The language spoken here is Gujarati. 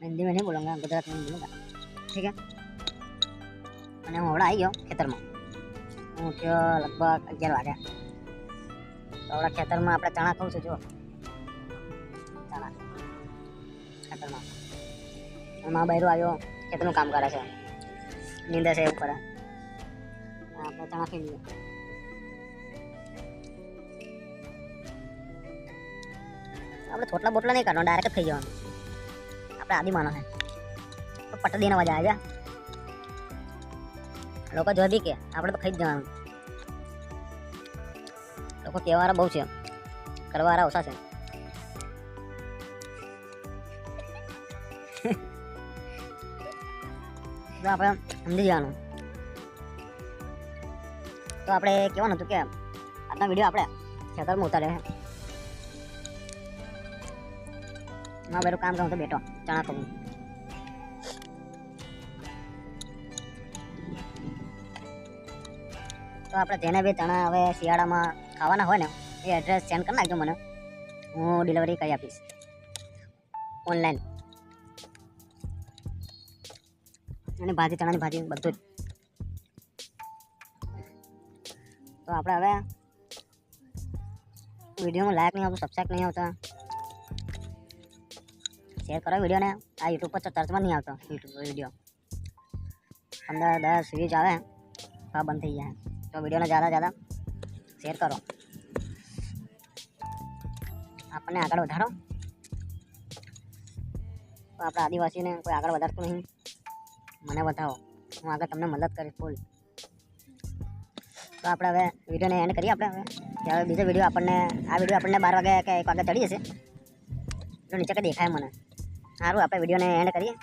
हिंदी में नहीं बोलूँगा गुजरात में बोलूँगा ठीक है અને હું હવડા આવી ગયો ખેતરમાં હું ઉઠ્યો લગભગ અગિયાર વાગે તો હવડા ખેતરમાં આપણે ચણા ખાઉં છું જો ચણા ખેતરમાં એમાં બૈરો આવ્યો ખેતરનું કામ કરે છે નીંદે છે એવું કરે આપણે ચણા ખાઈ લઈએ આપણે થોટલા બોટલા નહીં કાઢવાનું ડાયરેક્ટ જ ખાઈ જવાનું આપણે આદિ માનો હે. તો પટ દેના વાજા આજા લોકો જો બી કે, આપણે તો ખાઈ જવાનું. લોકો કહેવાવાળા બહુ છે. કરવાવાળા ઓછા છે. તો આપણે સમજી જવાનું. તો આપણે કહેવાનું હતું કે, આજના વીડિયો આપણે ખેતરમાં ઉતાર્યો માં બેરું કામ કરું તો બેઠો. ચણા ખાવું તો આપણે જેને બી ચણા હવે શિયાળામાં ખાવાના હોય ને, એ એડ્રેસ સેન્ડ કરી નાખજો મને. હું ડિલિવરી કરી આપીશ. ઓનલાઈન અને ભાજી, ચણાની ભાજી બધું જ. તો આપણે હવે વિડીયોમાં લાયક નહીં આવતું સબસ્ક્રાઈબ નહીં આવતા. શેર કરો વિડીયોને આ યુટ્યુબ પર ચર્ચમાં નહીં આવતો યુટ્યુબ વિડીયો પંદર દસ વ્યૂઝ આવે તો આ બંધ થઈ જાય તો વિડીયોને ज़्यादा ज़्यादा શેર કરો આપણને આગળ વધારો તો આપણા આદિવાસીને કોઈ આગળ વધારતું નહીં મને વધાવો હું આગળ તમને મદદ કરીશ ફૂલ તો આપણે હવે વિડીયોને એન્ડ કરીએ આપણે હવે ત્યારે બીજો વિડીયો આપણને આ વિડીયો આપણને બાર વાગે કે એક વાગે ચડી જશે તો નીચે કે દેખાય મને સારું આપણે વિડીયોને એન્ડ કરીએ.